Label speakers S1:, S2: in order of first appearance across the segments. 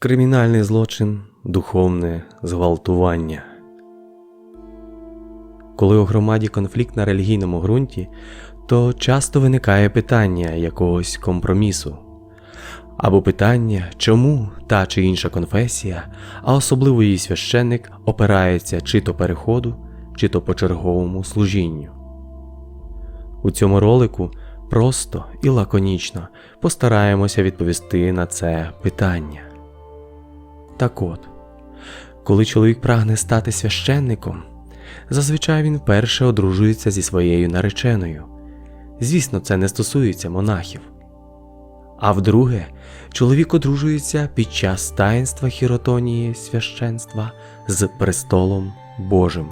S1: Кримінальний злочин духовне зґвалтування. Коли у громаді конфлікт на релігійному ґрунті, то часто виникає питання якогось компромісу. Або питання, чому та чи інша конфесія, а особливо її священник опирається чи то переходу, чи то почерговому служінню. У цьому ролику просто і лаконічно постараємося відповісти на це питання. Так от, коли чоловік прагне стати священником, зазвичай він вперше одружується зі своєю нареченою. Звісно, це не стосується монахів. А вдруге, чоловік одружується під час таїнства хіротонії священства з престолом Божим.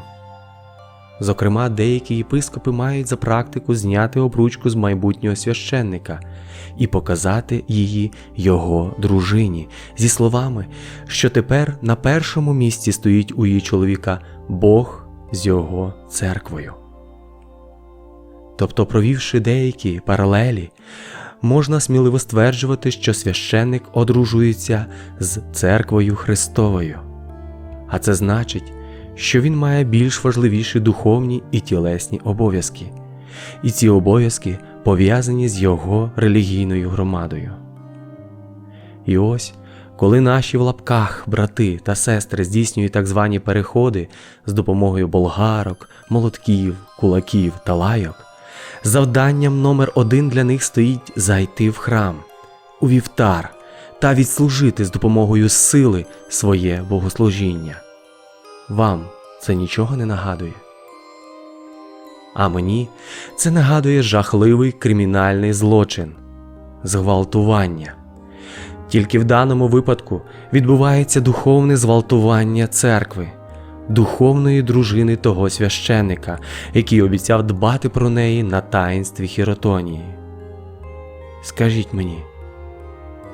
S1: Зокрема, деякі єпископи мають за практику зняти обручку з майбутнього священника і показати її його дружині зі словами, що тепер на першому місці стоїть у її чоловіка Бог з його церквою. Тобто, провівши деякі паралелі, можна сміливо стверджувати, що священник одружується з церквою Христовою. А це значить, що він має більш важливіші духовні і тілесні обов'язки, і ці обов'язки пов'язані з його релігійною громадою. І ось, коли наші в лапках брати та сестри здійснюють так звані переходи з допомогою болгарок, молотків, кулаків та лайок, завданням номер один для них стоїть зайти в храм, у вівтар та відслужити з допомогою сили своє богослужіння. Вам це нічого не нагадує. А мені це нагадує жахливий кримінальний злочин зґвалтування. Тільки в даному випадку відбувається духовне зґвалтування церкви, духовної дружини того священника, який обіцяв дбати про неї на таїнстві хіротонії. Скажіть мені,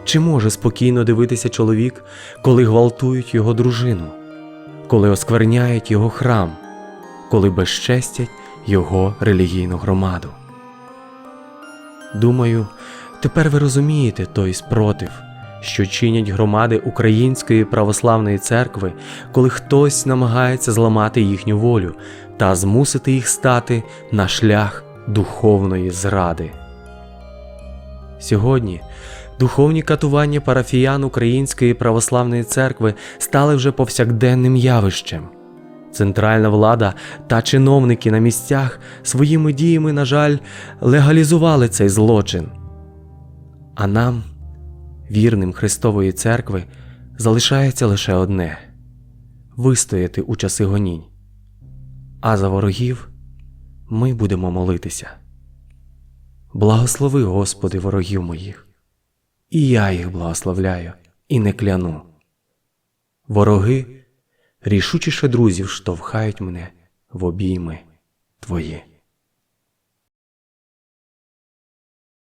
S1: чи може спокійно дивитися чоловік, коли гвалтують його дружину? Коли оскверняють його храм, коли безчестять його релігійну громаду. Думаю, тепер ви розумієте той спротив, що чинять громади Української православної церкви, коли хтось намагається зламати їхню волю та змусити їх стати на шлях духовної зради. Сьогодні Духовні катування парафіян Української православної церкви стали вже повсякденним явищем. Центральна влада та чиновники на місцях своїми діями, на жаль, легалізували цей злочин. А нам, вірним Христової церкви, залишається лише одне вистояти у часи гонінь. А за ворогів ми будемо молитися. Благослови, Господи, ворогів моїх і я їх благословляю і не кляну. Вороги рішучіше друзів штовхають мене в обійми твої.